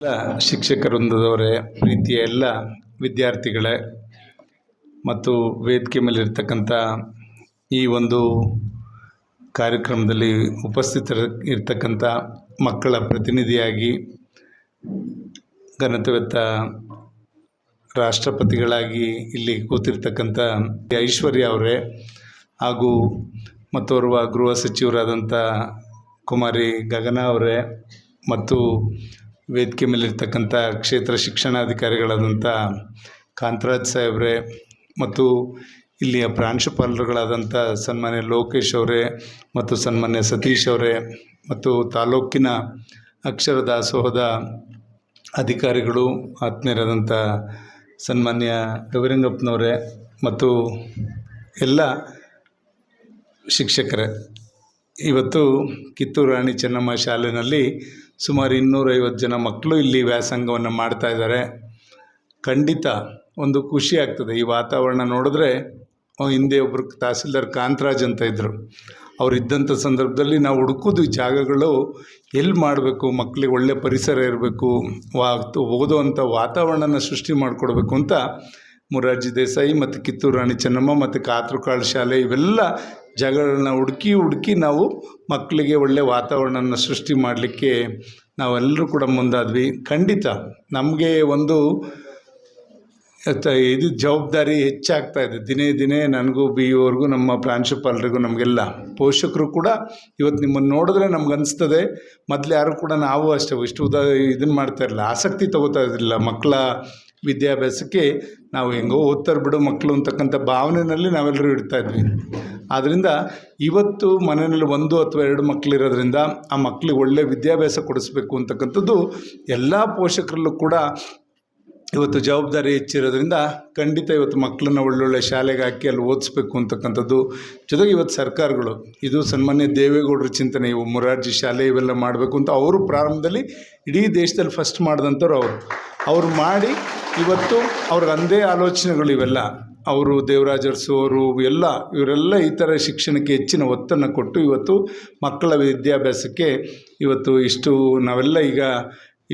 ಎಲ್ಲ ಶಿಕ್ಷಕವೃಂದದವರೇ, ಪ್ರೀತಿಯ ಎಲ್ಲ ವಿದ್ಯಾರ್ಥಿಗಳೇ, ಮತ್ತು ವೇದಿಕೆ ಮೇಲೆ ಇರ್ತಕ್ಕಂಥ ಈ ಒಂದು ಕಾರ್ಯಕ್ರಮದಲ್ಲಿ ಉಪಸ್ಥಿತರ ಇರ್ತಕ್ಕಂಥ ಮಕ್ಕಳ ಪ್ರತಿನಿಧಿಯಾಗಿ ಘನತೆವೆತ್ತ ರಾಷ್ಟ್ರಪತಿಗಳಾಗಿ ಇಲ್ಲಿ ಕೂತಿರ್ತಕ್ಕಂಥ ಐಶ್ವರ್ಯ ಅವರೇ ಹಾಗೂ ಮತ್ತೋರ್ವ ಗೃಹ ಸಚಿವರಾದಂಥ ಕುಮಾರಿ ಗಗನ ಅವರೇ ಮತ್ತು ವೇದಿಕೆ ಮೇಲಿರ್ತಕ್ಕಂಥ ಕ್ಷೇತ್ರ ಶಿಕ್ಷಣಾಧಿಕಾರಿಗಳಾದಂಥ ಕಾಂತರಾಜ್ ಸಾಹೇಬ್ರೆ ಮತ್ತು ಇಲ್ಲಿಯ ಪ್ರಾಂಶುಪಾಲರುಗಳಾದಂಥ ಸನ್ಮಾನ್ಯ ಲೋಕೇಶ್ ಅವರೇ ಮತ್ತು ಸನ್ಮಾನ್ಯ ಸತೀಶ್ ಅವರೇ ಮತ್ತು ತಾಲೂಕಿನ ಅಕ್ಷರ ದಾಸೋಹದ ಅಧಿಕಾರಿಗಳು, ಆತ್ಮೀಯರಾದಂಥ ಸನ್ಮಾನ್ಯ ಗವಿರಂಗಪ್ಪನವರೇ ಮತ್ತು ಎಲ್ಲ ಶಿಕ್ಷಕರೇ. ಇವತ್ತು ಕಿತ್ತೂರು ರಾಣಿ ಚೆನ್ನಮ್ಮ ಶಾಲೆಯಲ್ಲಿ ಸುಮಾರು ಇನ್ನೂರೈವತ್ತು ಜನ ಮಕ್ಕಳು ಇಲ್ಲಿ ವ್ಯಾಸಂಗವನ್ನು ಮಾಡ್ತಾ ಇದ್ದಾರೆ. ಖಂಡಿತ ಒಂದು ಖುಷಿ ಆಗ್ತದೆ. ಈ ವಾತಾವರಣ ನೋಡಿದ್ರೆ ಹಿಂದೆ ಒಬ್ಬರು ತಹಸೀಲ್ದಾರ್ ಕಾಂತರಾಜ್ ಅಂತ ಇದ್ದರು ಅವ್ರು ಇದ್ದಂಥ ಸಂದರ್ಭದಲ್ಲಿ ನಾವು ಹುಡುಕೋದು ಜಾಗಗಳು ಎಲ್ಲಿ ಮಾಡಬೇಕು, ಮಕ್ಕಳಿಗೆ ಒಳ್ಳೆ ಪರಿಸರ ಇರಬೇಕು, ವಾ, ಓದುವಂಥ ವಾತಾವರಣನ ಸೃಷ್ಟಿ ಮಾಡಿಕೊಡ್ಬೇಕು ಅಂತ ಮುರಾರ್ಜಿ ದೇಸಾಯಿ ಮತ್ತು ಕಿತ್ತೂರು ರಾಣಿ ಚೆನ್ನಮ್ಮ ಮತ್ತು ಕಾತೃಕಾಳು ಶಾಲೆ ಇವೆಲ್ಲ ಜಾಗಗಳನ್ನ ಹುಡುಕಿ ಹುಡುಕಿ ನಾವು ಮಕ್ಕಳಿಗೆ ಒಳ್ಳೆಯ ವಾತಾವರಣನ ಸೃಷ್ಟಿ ಮಾಡಲಿಕ್ಕೆ ನಾವೆಲ್ಲರೂ ಕೂಡ ಮುಂದಾದ್ವಿ. ಖಂಡಿತ ನಮಗೆ ಒಂದು ಇದು ಜವಾಬ್ದಾರಿ ಹೆಚ್ಚಾಗ್ತಾ ಇದೆ. ದಿನೇ ದಿನೇ ನನಗೂ ಬಿ ಇವ್ರಿಗೂ ನಮ್ಮ ಪ್ರಾಂಶುಪಾಲರಿಗೂ ನಮಗೆಲ್ಲ. ಪೋಷಕರು ಕೂಡ ಇವತ್ತು ನಿಮ್ಮನ್ನು ನೋಡಿದ್ರೆ ನಮ್ಗೆ ಅನಿಸ್ತದೆ. ಮೊದಲು ಯಾರು ಕೂಡ ನಾವು ಅಷ್ಟೇ, ಇಷ್ಟು ಉದಾ ಇದನ್ನು ಮಾಡ್ತಾ ಇರಲಿಲ್ಲ. ಆಸಕ್ತಿ ತಗೋತಾ ಇರಲಿಲ್ಲ ಮಕ್ಕಳ ವಿದ್ಯಾಭ್ಯಾಸಕ್ಕೆ ನಾವು ಹೆಂಗೋ ಓದ್ತಾರೆ ಬಿಡು ಮಕ್ಕಳು ಅಂತಕ್ಕಂಥ ಭಾವನೆಯಲ್ಲಿ ನಾವೆಲ್ಲರೂ ಇಡ್ತಾ ಇದ್ವಿ. ಆದ್ದರಿಂದ ಇವತ್ತು ಮನೆಯಲ್ಲಿ ಒಂದು ಅಥವಾ ಎರಡು ಮಕ್ಕಳಿರೋದ್ರಿಂದ ಆ ಮಕ್ಕಳಿಗೆ ಒಳ್ಳೆಯ ವಿದ್ಯಾಭ್ಯಾಸ ಕೊಡಿಸ್ಬೇಕು ಅಂತಕ್ಕಂಥದ್ದು ಎಲ್ಲ ಪೋಷಕರಲ್ಲೂ ಕೂಡ ಇವತ್ತು ಜವಾಬ್ದಾರಿ ಹೆಚ್ಚಿರೋದ್ರಿಂದ ಖಂಡಿತ ಇವತ್ತು ಮಕ್ಕಳನ್ನ ಒಳ್ಳೊಳ್ಳೆ ಶಾಲೆಗೆ ಹಾಕಿ ಅಲ್ಲಿ ಓದಿಸ್ಬೇಕು ಅಂತಕ್ಕಂಥದ್ದು. ಜೊತೆಗೆ ಇವತ್ತು ಸರ್ಕಾರಗಳು, ಇದು ಸನ್ಮಾನ್ಯ ದೇವೇಗೌಡರ ಚಿಂತನೆ, ಇವು ಮೊರಾರ್ಜಿ ಶಾಲೆ ಇವೆಲ್ಲ ಮಾಡಬೇಕು ಅಂತ ಅವರು ಪ್ರಾರಂಭದಲ್ಲಿ ಇಡೀ ದೇಶದಲ್ಲಿ ಫಸ್ಟ್ ಮಾಡಿದಂಥವ್ರು ಅವರು. ಅವ್ರು ಮಾಡಿ ಇವತ್ತು ಅವ್ರಿಗೆ ಅಂದೇ ಆಲೋಚನೆಗಳು ಇವೆಲ್ಲ. ಅವರು ದೇವರಾಜರ್ಸು, ಅವರು ಎಲ್ಲ ಇವರೆಲ್ಲ ಈ ಥರ ಶಿಕ್ಷಣಕ್ಕೆ ಹೆಚ್ಚಿನ ಒತ್ತನ್ನು ಕೊಟ್ಟು ಇವತ್ತು ಮಕ್ಕಳ ವಿದ್ಯಾಭ್ಯಾಸಕ್ಕೆ ಇವತ್ತು ಇಷ್ಟು ನಾವೆಲ್ಲ ಈಗ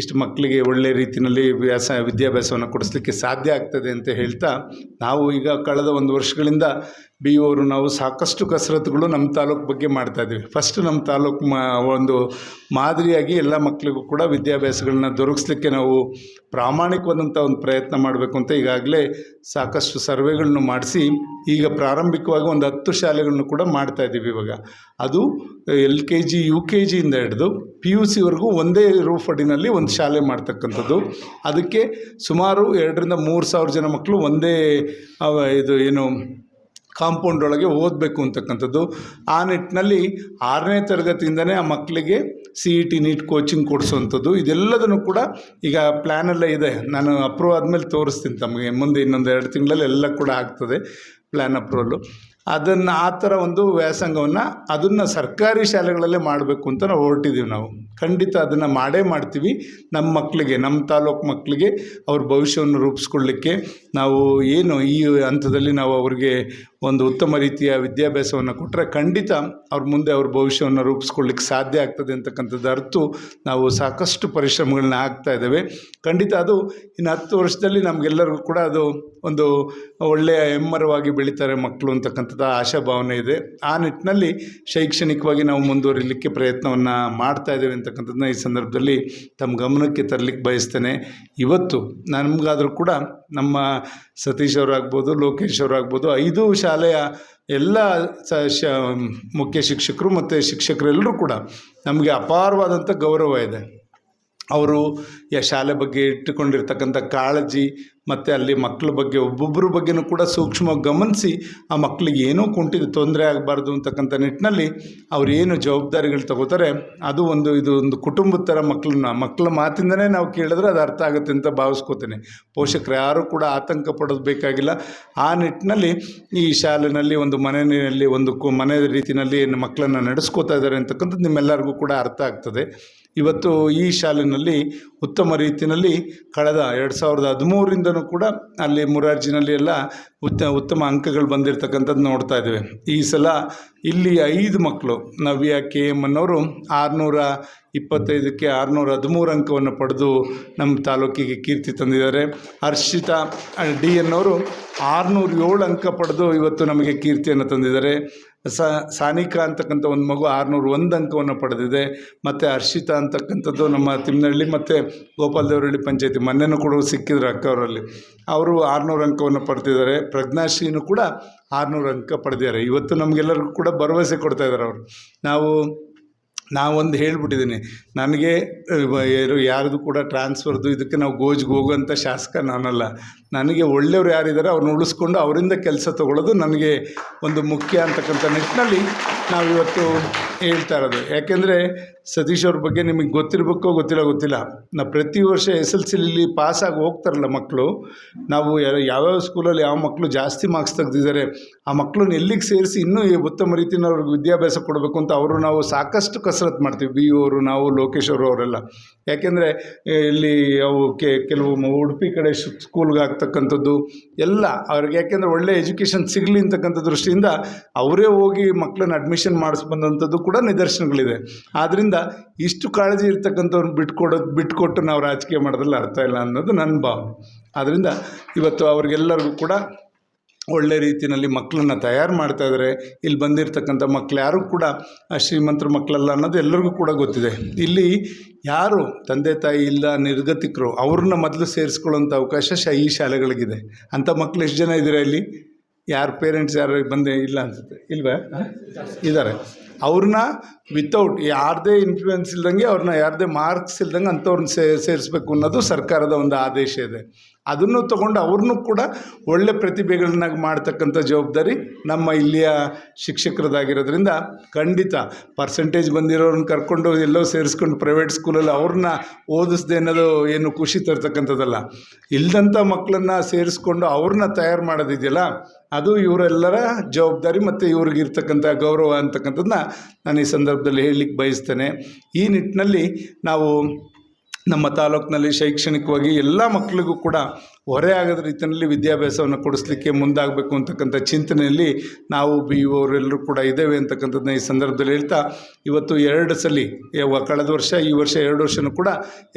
ಇಷ್ಟು ಮಕ್ಕಳಿಗೆ ಒಳ್ಳೆ ರೀತಿಯಲ್ಲಿ ವ್ಯಾಸ, ವಿದ್ಯಾಭ್ಯಾಸವನ್ನು ಕೊಡಿಸ್ಲಿಕ್ಕೆ ಸಾಧ್ಯ ಆಗ್ತದೆ ಅಂತ ಹೇಳ್ತಾ, ನಾವು ಈಗ ಕಳೆದ ಒಂದು ವರ್ಷಗಳಿಂದ ಬಿ ಇವರು ನಾವು ಸಾಕಷ್ಟು ಕಸರತ್ತುಗಳು ನಮ್ಮ ತಾಲೂಕು ಬಗ್ಗೆ ಮಾಡ್ತಾ ಇದ್ದೀವಿ. ಫಸ್ಟ್ ನಮ್ಮ ತಾಲೂಕು ಮಾ, ಒಂದು ಮಾದರಿಯಾಗಿ ಎಲ್ಲ ಮಕ್ಕಳಿಗೂ ಕೂಡ ವಿದ್ಯಾಭ್ಯಾಸಗಳನ್ನ ದೊರಕಿಸ್ಲಿಕ್ಕೆ ನಾವು ಪ್ರಾಮಾಣಿಕವಾದಂಥ ಒಂದು ಪ್ರಯತ್ನ ಮಾಡಬೇಕು ಅಂತ ಈಗಾಗಲೇ ಸಾಕಷ್ಟು ಸರ್ವೆಗಳನ್ನು ಮಾಡಿಸಿ, ಈಗ ಪ್ರಾರಂಭಿಕವಾಗಿ ಒಂದು ಹತ್ತು ಶಾಲೆಗಳನ್ನು ಕೂಡ ಮಾಡ್ತಾ ಇದ್ದೀವಿ ಇವಾಗ. ಅದು L K G, U K ಜಿಯಿಂದ ಹಿಡಿದು ಪಿ ಯು ಸಿವರೆಗೂ ಒಂದೇ ರೂಫ್ ಅಡಿನಲ್ಲಿ ಒಂದು ಶಾಲೆ ಮಾಡ್ತಕ್ಕಂಥದ್ದು. ಅದಕ್ಕೆ ಸುಮಾರು ಎರಡರಿಂದ ಮೂರು ಸಾವಿರ ಜನ ಮಕ್ಕಳು ಒಂದೇ ಇದು, ಏನು, ಕಾಂಪೌಂಡ್ ಒಳಗೆ ಓದಬೇಕು ಅಂತಕ್ಕಂಥದ್ದು. ಆ ನಿಟ್ಟಿನಲ್ಲಿ ಆರನೇ ತರಗತಿಯಿಂದನೇ ಆ ಮಕ್ಕಳಿಗೆ C E T NEET coaching ಕೊಡಿಸುವಂಥದ್ದು ಇದೆಲ್ಲದನ್ನು ಕೂಡ ಈಗ ಪ್ಲ್ಯಾನೆಲ್ಲ ಇದೆ. ನಾನು ಅಪ್ರೂವ್ ಆದಮೇಲೆ ತೋರಿಸ್ತೀನಿ ತಮಗೆ. ಮುಂದೆ ಇನ್ನೊಂದು ಎರಡು ತಿಂಗಳಲ್ಲಿ ಎಲ್ಲ ಕೂಡ ಆಗ್ತದೆ ಪ್ಲ್ಯಾನ್ ಅಪ್ರೂವಲ್ಲು. ಅದನ್ನು ಆ ಥರ ಒಂದು ವ್ಯಾಸಂಗವನ್ನು ಅದನ್ನು ಸರ್ಕಾರಿ ಶಾಲೆಗಳಲ್ಲೇ ಮಾಡಬೇಕು ಅಂತ ನಾವು ಹೊರಟಿದ್ದೀವಿ ನಾವು. ಖಂಡಿತ ಅದನ್ನು ಮಾಡೇ ಮಾಡ್ತೀವಿ. ನಮ್ಮ ಮಕ್ಕಳಿಗೆ ನಮ್ಮ ತಾಲೂಕು ಮಕ್ಕಳಿಗೆ ಅವ್ರ ಭವಿಷ್ಯವನ್ನು ರೂಪಿಸ್ಕೊಳ್ಳಿಕ್ಕೆ ನಾವು ಏನು ಈ ಹಂತದಲ್ಲಿ ನಾವು ಅವ್ರಿಗೆ ಒಂದು ಉತ್ತಮ ರೀತಿಯ ವಿದ್ಯಾಭ್ಯಾಸವನ್ನು ಕೊಟ್ಟರೆ ಖಂಡಿತ ಅವ್ರ ಮುಂದೆ ಅವ್ರ ಭವಿಷ್ಯವನ್ನು ರೂಪಿಸ್ಕೊಳ್ಳಿಕ್ಕೆ ಸಾಧ್ಯ ಆಗ್ತದೆ ಅಂತಕ್ಕಂಥದ್ದು ಅರ್ಥ ನಾವು ಸಾಕಷ್ಟು ಪರಿಶ್ರಮಗಳನ್ನ ಹಾಕ್ತಾ ಇದ್ದೇವೆ. ಖಂಡಿತ ಅದು ಇನ್ನು ಹತ್ತು ವರ್ಷದಲ್ಲಿ ನಮಗೆಲ್ಲರಿಗೂ ಕೂಡ ಅದು ಒಂದು ಒಳ್ಳೆಯ ಹೆಮ್ಮರವಾಗಿ ಬೆಳೀತಾರೆ ಮಕ್ಕಳು ಅಂತಕ್ಕಂಥದ್ದು ಆಶಾಭಾವನೆ ಇದೆ. ಆ ನಿಟ್ಟಿನಲ್ಲಿ ಶೈಕ್ಷಣಿಕವಾಗಿ ನಾವು ಮುಂದುವರಿಲಿಕ್ಕೆ ಪ್ರಯತ್ನವನ್ನು ಮಾಡ್ತಾ ಇದ್ದೇವೆ ಅಂತಕ್ಕಂಥದ್ದನ್ನ ಈ ಸಂದರ್ಭದಲ್ಲಿ ತಮ್ಮ ಗಮನಕ್ಕೆ ತರಲಿಕ್ಕೆ ಬಯಸ್ತೇನೆ. ಇವತ್ತು ನಮಗಾದರೂ ಕೂಡ ನಮ್ಮ ಸತೀಶ್ ಅವರಾಗ್ಬೋದು, ಲೋಕೇಶ್ ಅವರಾಗ್ಬೋದು, ಐದು ಶಾಲೆಯ ಎಲ್ಲ ಶ, ಮುಖ್ಯ ಶಿಕ್ಷಕರು ಮತ್ತು ಶಿಕ್ಷಕರೆಲ್ಲರೂ ಕೂಡ ನಮಗೆ ಅಪಾರವಾದಂಥ ಗೌರವ ಇದೆ. ಅವರು ಶಾಲೆ ಬಗ್ಗೆ ಇಟ್ಟುಕೊಂಡಿರ್ತಕ್ಕಂಥ ಕಾಳಜಿ ಮತ್ತು ಅಲ್ಲಿ ಮಕ್ಕಳ ಬಗ್ಗೆ ಒಬ್ಬೊಬ್ಬರ ಬಗ್ಗೆನೂ ಕೂಡ ಸೂಕ್ಷ್ಮವಾಗಿ ಗಮನಿಸಿ ಆ ಮಕ್ಕಳಿಗೆ ಏನೂ ಕುಂಟಿದ್ದು ತೊಂದರೆ ಆಗಬಾರ್ದು ಅಂತಕ್ಕಂಥ ನಿಟ್ಟಿನಲ್ಲಿ ಅವ್ರು ಏನು ಜವಾಬ್ದಾರಿಗಳು ತಗೋತಾರೆ, ಅದು ಒಂದು ಇದು ಒಂದು ಕುಟುಂಬದ ಥರ ಮಕ್ಕಳನ್ನ ಮಕ್ಕಳ ಮಾತಿಂದನೇ ನಾವು ಕೇಳಿದ್ರೆ ಅದು ಅರ್ಥ ಆಗುತ್ತೆ ಅಂತ ಭಾವಿಸ್ಕೋತೇನೆ. ಪೋಷಕರು ಯಾರೂ ಕೂಡ ಆತಂಕ ಪಡೋದು ಬೇಕಾಗಿಲ್ಲ. ಆ ನಿಟ್ಟಿನಲ್ಲಿ ಈ ಶಾಲೆಯಲ್ಲಿ ಒಂದು ಮನೆಯಲ್ಲಿ ಒಂದು ಕು ಮನೆ ರೀತಿಯಲ್ಲಿ ಮಕ್ಕಳನ್ನು ನಡೆಸ್ಕೋತಾ ಇದ್ದಾರೆ ಅಂತಕ್ಕಂಥದ್ದು ನಿಮ್ಮೆಲ್ಲರಿಗೂ ಕೂಡ ಅರ್ಥ ಆಗ್ತದೆ. ಇವತ್ತು ಈ ಶಾಲೆಯಲ್ಲಿ ಉತ್ತಮ ರೀತಿಯಲ್ಲಿ ಕಳೆದ ಎರಡು ಸಾವಿರದ ಹದಿಮೂರರಿಂದನೂ ಕೂಡ ಅಲ್ಲಿ ಮುರಾರ್ಜಿನಲ್ಲಿ ಎಲ್ಲ ಉತ್ತ, ಉತ್ತಮ ಅಂಕಗಳು ಬಂದಿರತಕ್ಕಂಥದ್ದು ನೋಡ್ತಾ ಇದ್ದೇವೆ. ಈ ಸಲ ಇಲ್ಲಿ ಐದು ಮಕ್ಕಳು, ನವ್ಯ, ಕೆ ಎಂ ಅನ್ನೋರು ಆರುನೂರ ಇಪ್ಪತ್ತೈದಕ್ಕೆ ಆರುನೂರ ಹದಿಮೂರು ಅಂಕವನ್ನು ಪಡೆದು ನಮ್ಮ ತಾಲೂಕಿಗೆ ಕೀರ್ತಿ ತಂದಿದ್ದಾರೆ. ಹರ್ಷಿತಾ ಡಿ ಅನ್ನೋರು ಆರುನೂರ ಏಳು ಅಂಕ ಪಡೆದು ಇವತ್ತು ನಮಗೆ ಕೀರ್ತಿಯನ್ನು ತಂದಿದ್ದಾರೆ. ಸಾನಿಕಾ ಅಂತಕ್ಕಂಥ ಒಂದು ಮಗು ಆರುನೂರು ಒಂದು ಅಂಕವನ್ನು ಪಡೆದಿದೆ. ಮತ್ತು ಹರ್ಷಿತಾ ಅಂತಕ್ಕಂಥದ್ದು ನಮ್ಮ ತಿಮ್ಮನಹಳ್ಳಿ ಮತ್ತು ಗೋಪಾಲ ದೇವರಹಳ್ಳಿ ಪಂಚಾಯತಿ. ಮೊನ್ನೆನೂ ಕೂಡ ಸಿಕ್ಕಿದ್ರು ಅಕ್ಕ ಅವರಲ್ಲಿ ಅವರು ಆರುನೂರು ಅಂಕವನ್ನು ಪಡೆದಿದ್ದಾರೆ. ಪ್ರಜ್ಞಾಶ್ರೀನೂ ಕೂಡ ಆರುನೂರು ಅಂಕ ಪಡೆದಿದ್ದಾರೆ. ಇವತ್ತು ನಮಗೆಲ್ಲರಿಗೂ ಕೂಡ ಭರವಸೆ ಕೊಡ್ತಾ ಇದ್ದಾರೆ ಅವರು. ನಾವು ನಾವೊಂದು ಹೇಳ್ಬಿಟ್ಟಿದ್ದೀನಿ ನನಗೆ ಯಾರು, ಯಾರ್ದು ಕೂಡ ಟ್ರಾನ್ಸ್ಫರ್ದು ಇದಕ್ಕೆ ನಾವು ಗೋಜ್ಗೆ ಹೋಗುವಂಥ ಶಾಸಕ ನಾನಲ್ಲ. ನನಗೆ ಒಳ್ಳೆಯವ್ರು ಯಾರಿದ್ದಾರೆ ಅವ್ರನ್ನ ಉಳಿಸ್ಕೊಂಡು ಅವರಿಂದ ಕೆಲಸ ತಗೊಳ್ಳೋದು ನನಗೆ ಒಂದು ಮುಖ್ಯ ಅಂತಕ್ಕಂಥ ನಿಟ್ಟಿನಲ್ಲಿ ನಾವಿವತ್ತು ಹೇಳ್ತಾ ಇರೋದು. ಯಾಕೆಂದರೆ ಸತೀಶ್ ಅವ್ರ ಬಗ್ಗೆ ನಿಮಗೆ ಗೊತ್ತಿರಬೇಕೋ ಗೊತ್ತಿಲ್ಲ ಗೊತ್ತಿಲ್ಲ. ನಾವು ಪ್ರತಿ ವರ್ಷ ಎಸ್ ಎಲ್ ಸಿಲಿ ಪಾಸಾಗಿ ಹೋಗ್ತಾರಲ್ಲ ಮಕ್ಕಳು ನಾವು ಯಾವ್ಯಾವ ಸ್ಕೂಲಲ್ಲಿ ಯಾವ ಮಕ್ಕಳು ಜಾಸ್ತಿ ಮಾರ್ಕ್ಸ್ ತೆಗೆದಿದ್ದಾರೆ, ಆ ಮಕ್ಕಳನ್ನ ಎಲ್ಲಿಗೆ ಸೇರಿಸಿ ಇನ್ನೂ ಉತ್ತಮ ರೀತಿಯಿಂದ ಅವ್ರಿಗೆ ವಿದ್ಯಾಭ್ಯಾಸ ಕೊಡಬೇಕು ಅಂತ ಅವರು ನಾವು ಸಾಕಷ್ಟು ಕಸರತ್ತು ಮಾಡ್ತೀವಿ. ಬಿ ಅವರು, ನಾವು ಲೋಕೇಶ್ ಅವರು, ಅವರೆಲ್ಲ. ಯಾಕೆಂದರೆ ಇಲ್ಲಿ ಅವು ಕೆಲವು ಉಡುಪಿ ಕಡೆ ಸ್ಕೂಲ್ಗೆ ಆಗ್ತಕ್ಕಂಥದ್ದು ಎಲ್ಲ ಅವ್ರಿಗೆ ಯಾಕೆಂದರೆ ಒಳ್ಳೆ ಎಜುಕೇಷನ್ ಸಿಗಲಿ ಅಂತಕ್ಕಂಥ ದೃಷ್ಟಿಯಿಂದ ಅವರೇ ಹೋಗಿ ಮಕ್ಕಳನ್ನ ಅಡ್ಮಿಷನ್ ಮಾಡಿಸ್ಬಂದಂಥದ್ದು ಕೂಡ ನಿದರ್ಶನಗಳಿದೆ. ಆದ್ದರಿಂದ ಇಷ್ಟು ಕಾಳಜಿ ಇರ್ತಕ್ಕಂಥವ್ರನ್ನ ಬಿಟ್ಕೊಡೋದು, ಬಿಟ್ಕೊಟ್ಟು ನಾವು ರಾಜಕೀಯ ಮಾಡೋದ್ರಲ್ಲಿ ಅರ್ಥ ಇಲ್ಲ ಅನ್ನೋದು ನನ್ನ ಭಾವನೆ. ಆದ್ದರಿಂದ ಇವತ್ತು ಅವ್ರಿಗೆಲ್ಲರಿಗೂ ಕೂಡ ಒಳ್ಳೆ ರೀತಿಯಲ್ಲಿ ಮಕ್ಕಳನ್ನ ತಯಾರು ಮಾಡ್ತಾ ಇದ್ದಾರೆ ಇಲ್ಲಿ ಬಂದಿರತಕ್ಕಂಥ ಮಕ್ಳು ಯಾರು ಕೂಡ, ಆ ಶ್ರೀಮಂತರ ಮಕ್ಕಳಲ್ಲ ಅನ್ನೋದು ಎಲ್ಲರಿಗೂ ಕೂಡ ಗೊತ್ತಿದೆ. ಇಲ್ಲಿ ಯಾರು ತಂದೆ ತಾಯಿ ಇಲ್ಲ, ನಿರ್ಗತಿಕರು, ಅವ್ರನ್ನ ಮೊದಲು ಸೇರಿಸ್ಕೊಳ್ಳೋಂಥ ಅವಕಾಶ ಶ, ಈ ಶಾಲೆಗಳಿಗಿದೆ. ಅಂಥ ಮಕ್ಳು ಎಷ್ಟು ಜನ ಇದ್ದೀರಾ ಇಲ್ಲಿ? ಯಾರು ಪೇರೆಂಟ್ಸ್ ಯಾರು ಬಂದೆ ಇಲ್ಲ ಅನ್ಸುತ್ತೆ. ಇಲ್ವಾ? ಇದ್ದಾರೆ. ಅವ್ರನ್ನ ವಿತೌಟ್ ಯಾರದೇ ಇನ್ಫ್ಲೂಯೆನ್ಸ್ ಇಲ್ದಂಗೆ ಅವ್ರನ್ನ ಯಾರದೇ ಮಾರ್ಕ್ಸ್ ಇಲ್ದಂಗೆ ಅಂಥವ್ರನ್ನ ಸೇರಿಸ್ಬೇಕು ಅನ್ನೋದು ಸರ್ಕಾರದ ಒಂದು ಆದೇಶ ಇದೆ. ಅದನ್ನು ತಗೊಂಡು ಅವ್ರನ್ನೂ ಕೂಡ ಒಳ್ಳೆ ಪ್ರತಿಭೆಗಳನ್ನಾಗಿ ಮಾಡ್ತಕ್ಕಂಥ ಜವಾಬ್ದಾರಿ ನಮ್ಮ ಇಲ್ಲಿಯ ಶಿಕ್ಷಕರದಾಗಿರೋದ್ರಿಂದ ಖಂಡಿತ ಪರ್ಸೆಂಟೇಜ್ ಬಂದಿರೋರನ್ನ ಕರ್ಕೊಂಡು ಎಲ್ಲೋ ಸೇರಿಸ್ಕೊಂಡು ಪ್ರೈವೇಟ್ ಸ್ಕೂಲಲ್ಲಿ ಅವ್ರನ್ನ ಓದಿಸ್ದೆ ಅನ್ನೋದು ಏನು ಖುಷಿ ತರ್ತಕ್ಕಂಥದ್ದಲ್ಲ. ಇಲ್ಲದಂಥ ಮಕ್ಕಳನ್ನ ಸೇರಿಸ್ಕೊಂಡು ಅವ್ರನ್ನ ತಯಾರು ಮಾಡೋದಿದೆಯಲ್ಲ, ಅದು ಇವರೆಲ್ಲರ ಜವಾಬ್ದಾರಿ ಮತ್ತು ಇವ್ರಿಗಿರ್ತಕ್ಕಂಥ ಗೌರವ ಅಂತಕ್ಕಂಥದ್ದನ್ನ ನಾನು ಈ ಸಂದರ್ಭದಲ್ಲಿ ಹೇಳಲಿಕ್ಕೆ ಬಯಸ್ತೇನೆ. ಈ ನಿಟ್ಟಿನಲ್ಲಿ ನಾವು ನಮ್ಮ ತಾಲೂಕಿನಲ್ಲಿ ಶೈಕ್ಷಣಿಕವಾಗಿ ಎಲ್ಲ ಮಕ್ಕಳಿಗೂ ಕೂಡ ಹೊರೆ ಆಗದ ರೀತಿಯಲ್ಲಿ ವಿದ್ಯಾಭ್ಯಾಸವನ್ನು ಕೊಡಿಸ್ಲಿಕ್ಕೆ ಮುಂದಾಗಬೇಕು ಅಂತಕ್ಕಂಥ ಚಿಂತನೆಯಲ್ಲಿ ನಾವು ಬಿ ಅವರೆಲ್ಲರೂ ಕೂಡ ಇದ್ದೇವೆ ಅಂತಕ್ಕಂಥದ್ದನ್ನ ಈ ಸಂದರ್ಭದಲ್ಲಿ ಹೇಳ್ತಾ, ಇವತ್ತು ಎರಡು ಸಲ ಕಳೆದ ವರ್ಷ, ಈ ವರ್ಷ ಎರಡು ವರ್ಷನೂ ಕೂಡ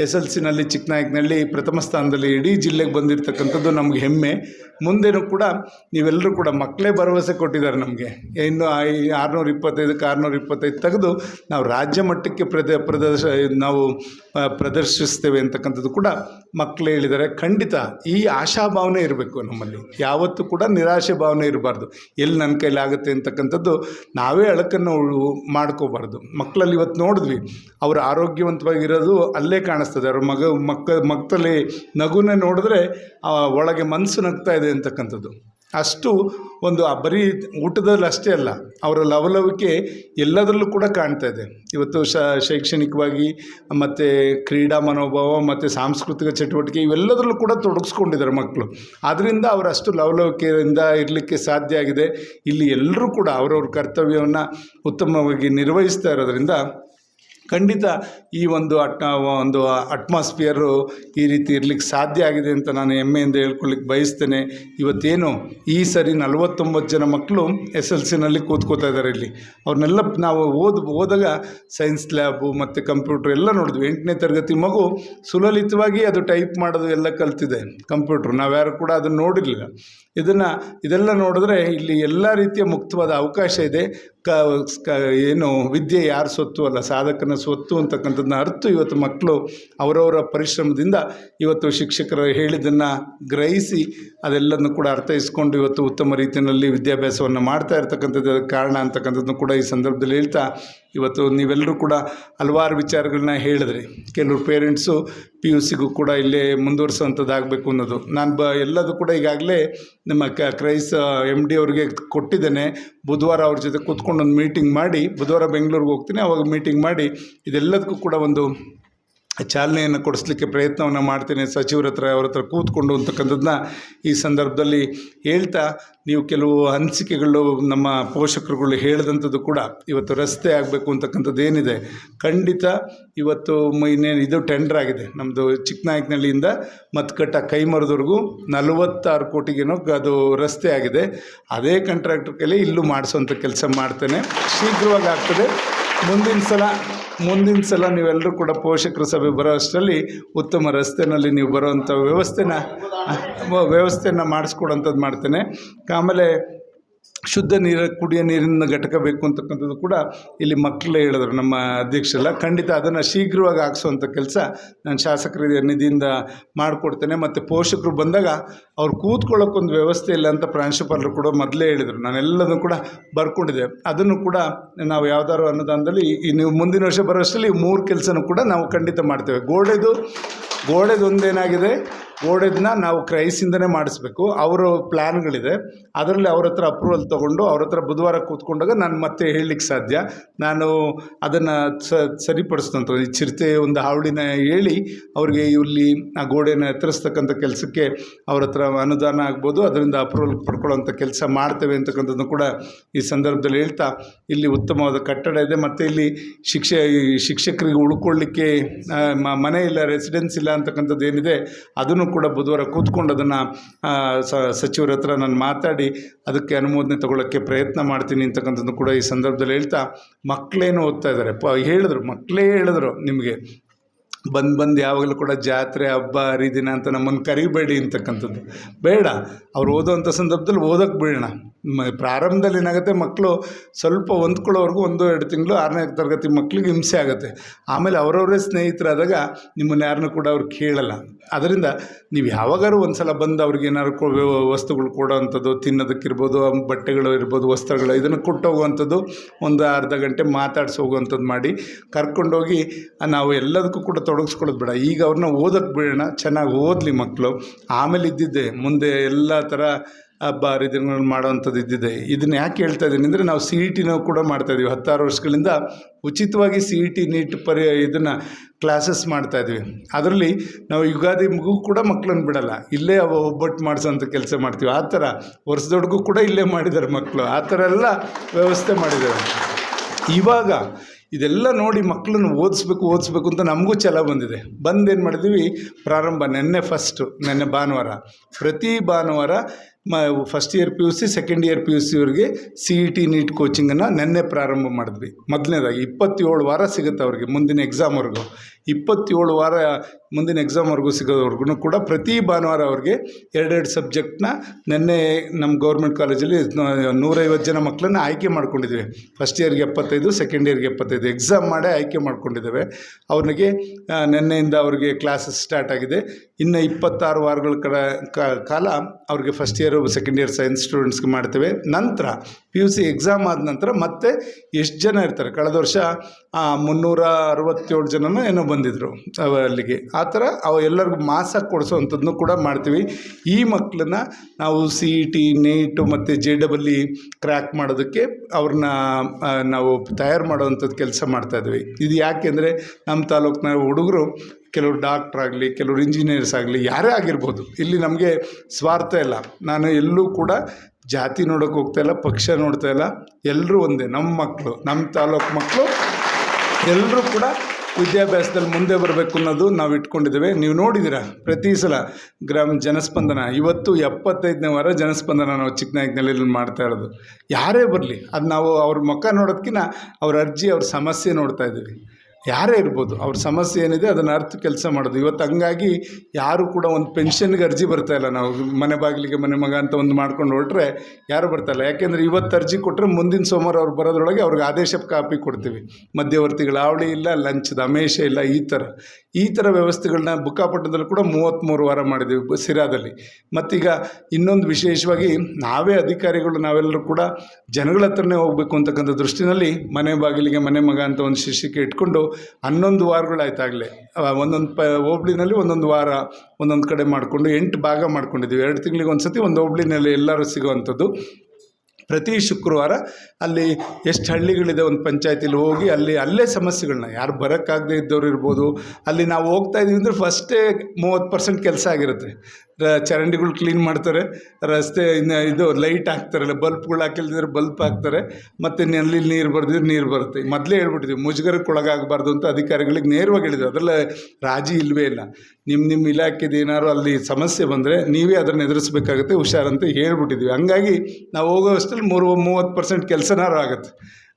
ಎಸ್ ಎಲ್ ಸಿನಲ್ಲಿ ಚಿಕ್ಕನಾಯಕನಹಳ್ಳಿ ಪ್ರಥಮ ಸ್ಥಾನದಲ್ಲಿ ಇಡೀ ಜಿಲ್ಲೆಗೆ ಬಂದಿರತಕ್ಕಂಥದ್ದು ನಮಗೆ ಹೆಮ್ಮೆ. ಮುಂದೆನೂ ಕೂಡ ನೀವೆಲ್ಲರೂ ಕೂಡ ಮಕ್ಕಳೇ ಭರವಸೆ ಕೊಟ್ಟಿದ್ದಾರೆ ನಮಗೆ. ಇನ್ನು ಆರುನೂರ ಇಪ್ಪತ್ತೈದಕ್ಕೆ ಆರುನೂರ ಇಪ್ಪತ್ತೈದು ತೆಗೆದು ನಾವು ರಾಜ್ಯ ಮಟ್ಟಕ್ಕೆ ಪ್ರದ, ಪ್ರದರ್ಶ, ನಾವು ಪ್ರದರ್ಶಿಸ್ತೇವೆ ಅಂತಕ್ಕಂಥದ್ದು ಕೂಡ ಮಕ್ಕಳು ಹೇಳಿದ್ದಾರೆ. ಖಂಡಿತ ಈ ಆಶಾಭಾವನೆ ಇರಬೇಕು ನಮ್ಮಲ್ಲಿ. ಯಾವತ್ತೂ ಕೂಡ ನಿರಾಶೆ ಭಾವನೆ ಇರಬಾರ್ದು. ಎಲ್ಲಿ ನನ್ನ ಕೈಲಿ ಆಗುತ್ತೆ ಅಂತಕ್ಕಂಥದ್ದು ನಾವೇ ಅಳಕನ್ನು ಮಾಡ್ಕೋಬಾರ್ದು. ಮಕ್ಕಳಲ್ಲಿ ಇವತ್ತು ನೋಡಿದ್ವಿ, ಅವರು ಆರೋಗ್ಯವಂತವಾಗಿರೋದು ಅಲ್ಲೇ ಕಾಣಿಸ್ತದೆ. ಅವ್ರ ಮಗ, ಮಕ್ಕ ಮಕ್ಕಳಲ್ಲಿ ನಗುನೇ ನೋಡಿದ್ರೆ ಒಳಗೆ ಮನಸ್ಸು ನಗ್ತಾ ಇದೆ ಅಂತಕ್ಕಂಥದ್ದು. ಅಷ್ಟು ಒಂದು ಆ ಬರೀ ಊಟದಲ್ಲಿ ಅಷ್ಟೇ ಅಲ್ಲ, ಅವರ ಲವಲವಿಕೆ ಎಲ್ಲದರಲ್ಲೂ ಕೂಡ ಕಾಣ್ತಾ ಇದೆ. ಇವತ್ತು ಶೈಕ್ಷಣಿಕವಾಗಿ ಮತ್ತು ಕ್ರೀಡಾ ಮನೋಭಾವ ಮತ್ತು ಸಾಂಸ್ಕೃತಿಕ ಚಟುವಟಿಕೆ ಇವೆಲ್ಲದರಲ್ಲೂ ಕೂಡ ತೊಡಗಿಸ್ಕೊಂಡಿದ್ದಾರೆ ಮಕ್ಕಳು. ಆದ್ದರಿಂದ ಅವರಷ್ಟು ಲವಲವಿಕೆಯಿಂದ ಇರಲಿಕ್ಕೆ ಸಾಧ್ಯ ಆಗಿದೆ. ಇಲ್ಲಿ ಎಲ್ಲರೂ ಕೂಡ ಅವರವ್ರ ಕರ್ತವ್ಯವನ್ನು ಉತ್ತಮವಾಗಿ ನಿರ್ವಹಿಸ್ತಾ ಇರೋದ್ರಿಂದ ಖಂಡಿತ ಈ ಒಂದು ಅಟ್ ಒಂದು ಅಟ್ಮಾಸ್ಫಿಯರು ಈ ರೀತಿ ಇರ್ಲಿಕ್ಕೆ ಸಾಧ್ಯ ಆಗಿದೆ ಅಂತ ನಾನು ಹೆಮ್ಮೆಯಿಂದ ಹೇಳ್ಕೊಳ್ಳಿಕ್ಕೆ ಬಯಸ್ತೇನೆ. ಇವತ್ತೇನು ಈ ಸರಿ ನಲವತ್ತೊಂಬತ್ತು ಜನ ಮಕ್ಕಳು ಎಸ್ ಎಲ್ ಸಿನಲ್ಲಿ ಕೂತ್ಕೋತಾ ಇದ್ದಾರೆ ಇಲ್ಲಿ. ಅವ್ರನ್ನೆಲ್ಲ ನಾವು ಓದ್ ಹೋದಾಗ ಸೈನ್ಸ್ ಲ್ಯಾಬು ಮತ್ತು ಕಂಪ್ಯೂಟ್ರ್ ಎಲ್ಲ ನೋಡಿದ್ವಿ. ಎಂಟನೇ ತರಗತಿ ಮಗು ಸುಲಲಿತವಾಗಿ ಅದು ಟೈಪ್ ಮಾಡೋದು ಎಲ್ಲ ಕಲ್ತಿದೆ ಕಂಪ್ಯೂಟ್ರ್ ನಾವ್ಯಾರು ಕೂಡ ಅದನ್ನು ನೋಡಿರಲಿಲ್ಲ. ಇದನ್ನು, ಇದೆಲ್ಲ ನೋಡಿದ್ರೆ ಇಲ್ಲಿ ಎಲ್ಲ ರೀತಿಯ ಮುಕ್ತವಾದ ಅವಕಾಶ ಇದೆ. ಕ, ಏನು ವಿದ್ಯೆ ಯಾರು ಸೊತ್ತು ಅಲ್ಲ. ಸಾಧಕನ ಸ್ವತ್ತು ಅಂತಕ್ಕಂಥದ್ದನ್ನ ಅರ್ಥ ಇವತ್ತು ಮಕ್ಕಳು ಅವರವರ ಪರಿಶ್ರಮದಿಂದ ಇವತ್ತು ಶಿಕ್ಷಕರು ಹೇಳಿದ್ದನ್ನು ಗ್ರಹಿಸಿ ಅದೆಲ್ಲದನ್ನು ಕೂಡ ಅರ್ಥೈಸ್ಕೊಂಡು ಇವತ್ತು ಉತ್ತಮ ರೀತಿಯಲ್ಲಿ ವಿದ್ಯಾಭ್ಯಾಸವನ್ನು ಮಾಡ್ತಾ ಇರ್ತಕ್ಕಂಥದ್ದು ಕಾರಣ ಅಂತಕ್ಕಂಥದ್ದು ಕೂಡ ಈ ಸಂದರ್ಭದಲ್ಲಿ ಹೇಳ್ತಾ, ಇವತ್ತು ನೀವೆಲ್ಲರೂ ಕೂಡ ಹಲವಾರು ವಿಚಾರಗಳನ್ನ ಹೇಳಿದ್ರಿ. ಕೆಲವರು ಪೇರೆಂಟ್ಸು ಪಿ ಯು ಸಿಗೂ ಕೂಡ ಇಲ್ಲೇ ಮುಂದುವರಿಸುವಂಥದ್ದಾಗಬೇಕು ಅನ್ನೋದು. ನಾನು ಬ, ಎಲ್ಲದೂ ಕೂಡ ಈಗಾಗಲೇ ನಮ್ಮ ಕ, ಕ್ರೈಸ್ ಎಂ ಡಿ ಅವ್ರಿಗೆ ಕೊಟ್ಟಿದ್ದೇನೆ. ಬುಧವಾರ ಅವ್ರ ಜೊತೆ ಕೂತ್ಕೊಂಡು ಒಂದು ಮೀಟಿಂಗ್ ಮಾಡಿ, ಬುಧವಾರ ಬೆಂಗಳೂರಿಗೆ ಹೋಗ್ತೀನಿ, ಅವಾಗ ಮೀಟಿಂಗ್ ಮಾಡಿ ಇದೆಲ್ಲದಕ್ಕೂ ಕೂಡ ಒಂದು ಚಾಲನೆಯನ್ನು ಕೊಡಿಸ್ಲಿಕ್ಕೆ ಪ್ರಯತ್ನವನ್ನು ಮಾಡ್ತೇನೆ. ಸಚಿವರ ಹತ್ರ, ಅವ್ರ ಹತ್ರ ಕೂತ್ಕೊಂಡು ಅಂತಕ್ಕಂಥದ್ದನ್ನ ಈ ಸಂದರ್ಭದಲ್ಲಿ ಹೇಳ್ತಾ, ನೀವು ಕೆಲವು ಅನಿಸಿಕೆಗಳು ನಮ್ಮ ಪೋಷಕರುಗಳು ಹೇಳಿದಂಥದ್ದು ಕೂಡ ಇವತ್ತು ರಸ್ತೆ ಆಗಬೇಕು ಅಂತಕ್ಕಂಥದ್ದು ಏನಿದೆ, ಖಂಡಿತ ಇವತ್ತು ಇನ್ನೇನು ಇದು ಟೆಂಡರ್ ಆಗಿದೆ. ನಮ್ಮದು ಚಿಕ್ಕನಾಯಕನಹಳ್ಳಿಯಿಂದ ಮತ್ಕಟ್ಟ ಕೈಮರದವರೆಗೂ ನಲವತ್ತಾರು ಕೋಟಿಗೇನೋ ಅದು ರಸ್ತೆ ಆಗಿದೆ. ಅದೇ ಕಾಂಟ್ರಾಕ್ಟರ್ ಕೈಲಿ ಇಲ್ಲೂ ಮಾಡಿಸೋಂಥ ಕೆಲಸ ಮಾಡ್ತೇನೆ. ಶೀಘ್ರವಾಗಿ ಆಗ್ತದೆ. ಮುಂದಿನ ಸಲ ಮುಂದಿನ ಸಲ ನೀವೆಲ್ಲರೂ ಕೂಡ ಪೋಷಕರ ಸಭೆ ಬರೋ ಅಷ್ಟರಲ್ಲಿ ಉತ್ತಮ ರಸ್ತೆನಲ್ಲಿ ನೀವು ಬರೋವಂಥ ವ್ಯವಸ್ಥೆನ ವ್ಯವಸ್ಥೆನ ಮಾಡಿಸ್ಕೊಡೋಂಥದ್ದು ಮಾಡ್ತೇನೆ. ಆಮೇಲೆ ಶುದ್ಧ ನೀರು, ಕುಡಿಯೋ ನೀರಿನ ಘಟಕ ಬೇಕು ಅಂತಕ್ಕಂಥದ್ದು ಕೂಡ ಇಲ್ಲಿ ಮಕ್ಕಳೇ ಹೇಳಿದ್ರು. ನಮ್ಮ ಅಧ್ಯಕ್ಷರೆಲ್ಲ ಖಂಡಿತ ಅದನ್ನು ಶೀಘ್ರವಾಗಿ ಹಾಕ್ಸುವಂಥ ಕೆಲಸ ನಾನು ಶಾಸಕರ ನಿಧಿಯಿಂದ ಮಾಡಿಕೊಡ್ತೇನೆ. ಮತ್ತು ಪೋಷಕರು ಬಂದಾಗ ಅವ್ರು ಕೂತ್ಕೊಳ್ಳೋಕ್ಕೊಂದು ವ್ಯವಸ್ಥೆ ಇಲ್ಲ ಅಂತ ಪ್ರಾಂಶುಪಾಲರು ಕೂಡ ಮೊದಲೇ ಹೇಳಿದರು. ನಾನೆಲ್ಲದನ್ನು ಕೂಡ ಬರ್ಕೊಂಡಿದ್ದೆ. ಅದನ್ನು ಕೂಡ ನಾವು ಯಾವ್ದಾದ್ರು ಅನುದಾನದಲ್ಲಿ ಈ ನೀವು ಮುಂದಿನ ವರ್ಷ ಬರೋ ಮೂರು ಕೆಲಸನೂ ಕೂಡ ನಾವು ಖಂಡಿತ ಮಾಡ್ತೇವೆ. ಗೋಡೆದು, ಗೋಡೆದೊಂದೇನಾಗಿದೆ? ಗೋಡೆದನ್ನ ನಾವು ಕ್ರೈಸಿಂದನೇ ಮಾಡಿಸ್ಬೇಕು. ಅವರ ಪ್ಲ್ಯಾನ್ಗಳಿದೆ ಅದರಲ್ಲಿ ಅವ್ರ ಹತ್ರ ಅಪ್ರೂವಲ್ ತೊಗೊಂಡು ಅವ್ರ ಹತ್ರ ಬುಧವಾರ ಕೂತ್ಕೊಂಡಾಗ ನಾನು ಮತ್ತೆ ಹೇಳಲಿಕ್ಕೆ ಸಾಧ್ಯ. ನಾನು ಅದನ್ನು ಸರಿಪಡಿಸ್ತಂತ ಈ ಚಿರತೆ ಒಂದು ಹಾವಳಿನ ಹೇಳಿ ಅವ್ರಿಗೆ ಇಲ್ಲಿ ಆ ಗೋಡೆನ ಎತ್ತರಿಸ್ತಕ್ಕಂಥ ಕೆಲಸಕ್ಕೆ ಅವ್ರ ಹತ್ರ ಅನುದಾನ ಆಗ್ಬೋದು. ಅದರಿಂದ ಅಪ್ರೂವಲ್ ಪಡ್ಕೊಳ್ಳೋಂಥ ಕೆಲಸ ಮಾಡ್ತೇವೆ ಅಂತಕ್ಕಂಥದ್ದು ಕೂಡ ಈ ಸಂದರ್ಭದಲ್ಲಿ ಹೇಳ್ತಾ ಇಲ್ಲಿ ಉತ್ತಮವಾದ ಕಟ್ಟಡ ಇದೆ. ಮತ್ತು ಇಲ್ಲಿ ಶಿಕ್ಷೆ, ಶಿಕ್ಷಕರಿಗೆ ಉಳ್ಕೊಳ್ಳಿಕ್ಕೆ ಮನೆ ಇಲ್ಲ, ರೆಸಿಡೆನ್ಸ್ ಇಲ್ಲ ಅಂತಕ್ಕಂಥದ್ದು ಏನಿದೆ, ಅದನ್ನು ಕೂಡ ಬುಧವಾರ ಕೂತ್ಕೊಂಡು ಅದನ್ನು ಸಚಿವರ ಹತ್ರ ನಾನು ಮಾತಾಡಿ ಅದಕ್ಕೆ ಅನುಮೋದನೆ ತಗೊಳ್ಳೋಕ್ಕೆ ಪ್ರಯತ್ನ ಮಾಡ್ತೀನಿ ಅಂತಕ್ಕಂಥದ್ದು ಕೂಡ ಈ ಸಂದರ್ಭದಲ್ಲಿ ಹೇಳ್ತಾ ಮಕ್ಕಳೇನು ಓದ್ತಾ ಇದ್ದಾರೆ. ಪ, ಹೇಳಿದ್ರು, ಮಕ್ಕಳೇ ಹೇಳಿದ್ರು ನಿಮಗೆ. ಬಂದು ಬಂದು ಯಾವಾಗಲೂ ಕೂಡ ಜಾತ್ರೆ, ಹಬ್ಬ, ಹರಿದಿನ ಅಂತ ನಮ್ಮನ್ನು ಕರಿಬೇಡಿ ಅಂತಕ್ಕಂಥದ್ದು. ಬೇಡ, ಅವ್ರು ಓದೋವಂಥ ಸಂದರ್ಭದಲ್ಲಿ ಓದೋಕ್ಕೆ ಬಿಡೋಣ ಮ, ಪ್ರಾರಂಭದಲ್ಲಿ ಏನಾಗುತ್ತೆ, ಮಕ್ಕಳು ಸ್ವಲ್ಪ ಹೊಂದ್ಕೊಳ್ಳೋವರೆಗೂ ಒಂದು, ಎರಡು ತಿಂಗಳು, ಆರನೇ ತರಗತಿ ಮಕ್ಕಳಿಗೆ ಹಿಂಸೆ ಆಗುತ್ತೆ. ಆಮೇಲೆ ಅವರವರೇ ಸ್ನೇಹಿತರಾದಾಗ ನಿಮ್ಮನ್ನು ಯಾರನ್ನೂ ಕೂಡ ಅವ್ರು ಕೇಳಲ್ಲ. ಅದರಿಂದ ನೀವು ಯಾವಾಗಾರು ಒಂದು ಸಲ ಬಂದು ಅವ್ರಿಗೆ ಏನಾದ್ರು ಕೊ ವಸ್ತುಗಳು ಕೊಡೋವಂಥದ್ದು, ತಿನ್ನೋದಕ್ಕಿರ್ಬೋದು, ಬಟ್ಟೆಗಳು ಇರ್ಬೋದು, ವಸ್ತ್ರಗಳು, ಇದನ್ನು ಕೊಟ್ಟು ಹೋಗುವಂಥದ್ದು, ಒಂದು ಅರ್ಧ ಗಂಟೆ ಮಾತಾಡ್ಸಿ ಹೋಗುವಂಥದ್ದು ಮಾಡಿ, ಕರ್ಕೊಂಡೋಗಿ ನಾವು ಎಲ್ಲದಕ್ಕೂ ಕೂಡ ತೊಡಗಿಸ್ಕೊಳ್ಳೋದು ಬೇಡ. ಈಗ ಅವ್ರನ್ನ ಓದಕ್ಕೆ ಬಿಡೋಣ ಚೆನ್ನಾಗಿ ಓದಲಿ ಮಕ್ಕಳು ಆಮೇಲೆ ಇದ್ದಿದ್ದೆ, ಮುಂದೆ ಎಲ್ಲ ಥರ ಹಬ್ಬ ಹರಿದಿನಗಳು ಮಾಡೋವಂಥದ್ದು ಇದ್ದಿದೆ ಇದನ್ನ ಯಾಕೆ ಹೇಳ್ತಾ ಇದ್ದೀನಿ ಅಂದರೆ ನಾವು ಸಿ ಇ ಟಿನೂ ಕೂಡ ಮಾಡ್ತಾಯಿದ್ದೀವಿ ಹತ್ತಾರು ವರ್ಷಗಳಿಂದ ಉಚಿತವಾಗಿ ಸಿ ಇ ಟಿ ನೀಟ್ ಪರಿ ಇದನ್ನು ಕ್ಲಾಸಸ್ ಮಾಡ್ತಾಯಿದ್ವಿ ಅದರಲ್ಲಿ ನಾವು ಯುಗಾದಿ ಮಗು ಕೂಡ ಮಕ್ಕಳನ್ನ ಬಿಡಲ್ಲ. ಇಲ್ಲೇ ಅವ ಒಬ್ಬಟ್ಟು ಮಾಡಿಸೋಂಥ ಕೆಲಸ ಮಾಡ್ತೀವಿ. ಆ ಥರ ವರ್ಷದೊಡ್ಗೂ ಕೂಡ ಇಲ್ಲೇ ಮಾಡಿದ್ದಾರೆ ಮಕ್ಕಳು ಆ ಥರ ಎಲ್ಲ ವ್ಯವಸ್ಥೆ ಮಾಡಿದ್ದಾರೆ ಇವಾಗ ಇದೆಲ್ಲ ನೋಡಿ ಮಕ್ಕಳನ್ನು ಓದಿಸ್ಬೇಕು ಓದಿಸ್ಬೇಕು ಅಂತ ನಮಗೂ ಛಲ ಬಂದಿದೆ. ಬಂದೇನು ಮಾಡಿದ್ವಿ? ಪ್ರಾರಂಭ ನೆನ್ನೆ ಫಸ್ಟು ನೆನ್ನೆ ಭಾನುವಾರ. ಪ್ರತಿ ಭಾನುವಾರ ಮ first year P U C second year P U ಸಿಯವ್ರಿಗೆ C E T NEET ಕೋಚಿಂಗನ್ನು ನೆನ್ನೆ ಪ್ರಾರಂಭ ಮಾಡಿದ್ವಿ. ಮೊದಲನೇದಾಗಿ ಇಪ್ಪತ್ತೇಳು ವಾರ ಸಿಗುತ್ತೆ ಅವ್ರಿಗೆ, ಮುಂದಿನ ಎಕ್ಸಾಮ್ವರೆಗೂ ಇಪ್ಪತ್ತೇಳು ವಾರ ಮುಂದಿನ ಎಕ್ಸಾಮ್ವರೆಗೂ ಸಿಗೋವರೆಗೂ ಕೂಡ ಪ್ರತಿ ಭಾನುವಾರ ಅವ್ರಿಗೆ ಎರಡೆರಡು ಸಬ್ಜೆಕ್ಟ್ನ ನಿನ್ನೆ ನಮ್ಮ ಗೌರ್ಮೆಂಟ್ ಕಾಲೇಜಲ್ಲಿ ನೂರೈವತ್ತು ಜನ ಮಕ್ಕಳನ್ನ ಆಯ್ಕೆ ಮಾಡ್ಕೊಂಡಿದ್ದೀವಿ. ಫಸ್ಟ್ ಇಯರ್ಗೆ ಎಪ್ಪತ್ತೈದು ಸೆಕೆಂಡ್ ಇಯರ್ಗೆ ಎಪ್ಪತ್ತೈದು. ಎಕ್ಸಾಮ್ ಮಾಡೇ ಆಯ್ಕೆ ಮಾಡ್ಕೊಂಡಿದ್ದೇವೆ. ಅವ್ರಿಗೆ ನಿನ್ನೆಯಿಂದ ಅವ್ರಿಗೆ ಕ್ಲಾಸಸ್ ಸ್ಟಾರ್ಟ್ ಆಗಿದೆ. ಇನ್ನು ಇಪ್ಪತ್ತಾರು ವಾರಗಳ ಕಡ ಕಾಲ ಅವ್ರಿಗೆ first year second year science ಸ್ಟೂಡೆಂಟ್ಸ್ಗೆ ಮಾಡ್ತೇವೆ. ನಂತರ ಪಿ ಯು ಸಿ ಎಕ್ಸಾಮ್ ಆದ ನಂತರ ಮತ್ತೆ ಎಷ್ಟು ಜನ ಇರ್ತಾರೆ? ಕಳೆದ ವರ್ಷ ಮುನ್ನೂರ ಅರವತ್ತೇಳು ಜನನೋ ಏನೋ ಬಂದಿದ್ದರು ಅವ ಅಲ್ಲಿಗೆ ಆ ಥರ ಅವ ಎಲ್ಲರಿಗೂ ಮಾಸಾಗಿ ಕೊಡಿಸೋವಂಥದ್ದನ್ನು ಕೂಡ ಮಾಡ್ತೀವಿ. ಈ ಮಕ್ಕಳನ್ನ ನಾವು ಸಿ ಇ ಟಿ ನೀಟು ಮತ್ತು ಜೆ ಡಬಲ್ ಇ ಕ್ರ್ಯಾಕ್ ಮಾಡೋದಕ್ಕೆ ಅವ್ರನ್ನ ನಾವು ತಯಾರು ಮಾಡೋವಂಥದ್ದು ಕೆಲಸ ಮಾಡ್ತಾಯಿದ್ವಿ ಇದು ಯಾಕೆಂದರೆ ನಮ್ಮ ತಾಲೂಕಿನ ಹುಡುಗರು ಕೆಲವರು ಡಾಕ್ಟ್ರ್ ಆಗಲಿ, ಕೆಲವರು ಇಂಜಿನಿಯರ್ಸ್ ಆಗಲಿ ಯಾರೇ ಆಗಿರ್ಬೋದು, ಇಲ್ಲಿ ನಮಗೆ ಸ್ವಾರ್ಥ ಇಲ್ಲ. ನಾನು ಎಲ್ಲೂ ಕೂಡ ಜಾತಿ ನೋಡೋಕೆ ಹೋಗ್ತಾಯಿಲ್ಲ ಪಕ್ಷ ನೋಡ್ತಾ ಇಲ್ಲ. ಎಲ್ಲರೂ ಒಂದೇ, ನಮ್ಮ ಮಕ್ಕಳು, ನಮ್ಮ ತಾಲೂಕು ಮಕ್ಕಳು ಎಲ್ಲರೂ ಕೂಡ ವಿದ್ಯಾಭ್ಯಾಸದಲ್ಲಿ ಮುಂದೆ ಬರಬೇಕು ಅನ್ನೋದು ನಾವು ಇಟ್ಕೊಂಡಿದ್ದೇವೆ. ನೀವು ನೋಡಿದ್ದೀರಾ, ಪ್ರತಿ ಸಲ ಗ್ರಾಮ ಜನಸ್ಪಂದನ, ಇವತ್ತು ಎಪ್ಪತ್ತೈದನೇ ವಾರ ಜನಸ್ಪಂದನ ನಾವು ಚಿಕ್ಕನಾಯಕನಲ್ಲಿ ಮಾಡ್ತಾ ಇರೋದು. ಯಾರೇ ಬರಲಿ, ಅದು ನಾವು ಅವ್ರ ಮುಖ ನೋಡೋದಕ್ಕಿಂತ ಅವ್ರ ಅರ್ಜಿ, ಅವ್ರ ಸಮಸ್ಯೆ ನೋಡ್ತಾ ಇದ್ದೀವಿ. ಯಾರೇ ಇರ್ಬೋದು, ಅವ್ರ ಸಮಸ್ಯೆ ಏನಿದೆ ಅದನ್ನು ಅರ್ಥ ಕೆಲಸ ಮಾಡೋದು. ಇವತ್ತು ಹಂಗಾಗಿ ಯಾರು ಕೂಡ ಒಂದು ಪೆನ್ಷನ್ಗೆ ಅರ್ಜಿ ಬರ್ತಾ ಇಲ್ಲ. ನಾವು ಮನೆ ಬಾಗಿಲಿಗೆ ಮನೆ ಮಗ ಅಂತ ಒಂದು ಮಾಡ್ಕೊಂಡು ಹೊರಟ್ರೆ ಯಾರು ಬರ್ತಾ ಇಲ್ಲ. ಯಾಕೆಂದರೆ ಇವತ್ತು ಅರ್ಜಿ ಕೊಟ್ಟರೆ ಮುಂದಿನ ಸೋಮವಾರ ಅವ್ರು ಬರೋದ್ರೊಳಗೆ ಅವ್ರಿಗೆ ಆದೇಶ ಕಾಪಿ ಕೊಡ್ತೀವಿ. ಮಧ್ಯವರ್ತಿಗಳ ಅವಳಿ ಇಲ್ಲ ಲಂಚದ ಅಮೇಶ ಇಲ್ಲ, ಈ ಥರ. ಈ ಥರ ವ್ಯವಸ್ಥೆಗಳನ್ನ ಬುಕ್ಕಾಪಟ್ಟಣದಲ್ಲಿ ಕೂಡ ಮೂವತ್ತ್ಮೂರು ವಾರ ಮಾಡಿದ್ದೀವಿ ಸಿರಾದಲ್ಲಿ. ಮತ್ತೀಗ ಇನ್ನೊಂದು ವಿಶೇಷವಾಗಿ ನಾವೇ ಅಧಿಕಾರಿಗಳು, ನಾವೆಲ್ಲರೂ ಕೂಡ ಜನಗಳ ಹತ್ರನೇ ಹೋಗಬೇಕು ಅಂತಕ್ಕಂಥ ದೃಷ್ಟಿನಲ್ಲಿ ಮನೆ ಬಾಗಿಲಿಗೆ ಮನೆ ಮಗ ಅಂತ ಒಂದು ಶೀರ್ಷಿಕೆ ಇಟ್ಕೊಂಡು ಹನ್ನೊಂದು ವಾರಗಳಾಯ್ತಾಗಲೇ ಒಂದೊಂದು ಪ, ಹೋಬ್ಳಿನಲ್ಲಿ ಒಂದೊಂದು ವಾರ ಒಂದೊಂದು ಕಡೆ ಮಾಡಿಕೊಂಡು ಎಂಟು ಭಾಗ ಮಾಡ್ಕೊಂಡಿದ್ದೀವಿ. ಎರಡು ತಿಂಗಳಿಗೆ ಒಂದು ಸತಿ ಒಂದು ಹೋಬ್ಳಿನಲ್ಲಿ ಎಲ್ಲರೂ ಸಿಗೋವಂಥದ್ದು. ಪ್ರತಿ ಶುಕ್ರವಾರ ಅಲ್ಲಿ ಎಷ್ಟು ಹಳ್ಳಿಗಳಿದೆ ಒಂದು ಪಂಚಾಯತಿಲಿ ಹೋಗಿ ಅಲ್ಲಿ ಅಲ್ಲೇ ಸಮಸ್ಯೆಗಳನ್ನ, ಯಾರು ಬರೋಕ್ಕಾಗದೆ ಇದ್ದವ್ರು ಇರ್ಬೋದು. ಅಲ್ಲಿ ನಾವು ಹೋಗ್ತಾ ಇದ್ದೀವಿ ಅಂದರೆ ಫಸ್ಟೇ ಮೂವತ್ತು ಪರ್ಸೆಂಟ್ ಕೆಲಸ ಆಗಿರುತ್ತೆ. ಚರಂಡಿಗಳು ಕ್ಲೀನ್ ಮಾಡ್ತಾರೆ, ರಸ್ತೆ ಇನ್ನು ಇದು ಲೈಟ್ ಹಾಕ್ತಾರಲ್ಲ, ಬಲ್ಪ್ಗಳು ಹಾಕಿಲ್ದಿದ್ರೆ ಬಲ್ಪ್ ಹಾಕ್ತಾರೆ, ಮತ್ತು ನಲ್ಲಿ ನೀರು ಬರ್ದಿದ್ರೆ ನೀರು ಬರುತ್ತೆ. ಮೊದಲೇ ಹೇಳ್ಬಿಟ್ಟಿದ್ವಿ, ಮುಜುಗರಕ್ಕೆ ಒಳಗಾಗಬಾರ್ದು ಅಂತ ಅಧಿಕಾರಿಗಳಿಗೆ ನೇರವಾಗಿ ಹೇಳಿದ್ರು ಅದರಲ್ಲಿ ರಾಜಿ ಇಲ್ಲವೇ ಇಲ್ಲ. ನಿಮ್ಮ ನಿಮ್ಮ ಇಲಾಖೆದು ಏನಾದ್ರು ಅಲ್ಲಿ ಸಮಸ್ಯೆ ಬಂದರೆ ನೀವೇ ಅದನ್ನು ಎದುರಿಸ್ಬೇಕಾಗುತ್ತೆ, ಹುಷಾರಂತ ಹೇಳ್ಬಿಟ್ಟಿದ್ವಿ. ಹಂಗಾಗಿ ನಾವು ಹೋಗೋ ಮೂರು ಮೂವತ್ತು ಪರ್ಸೆಂಟ್ ಕೆಲಸನಾರು ಆಗುತ್ತೆ.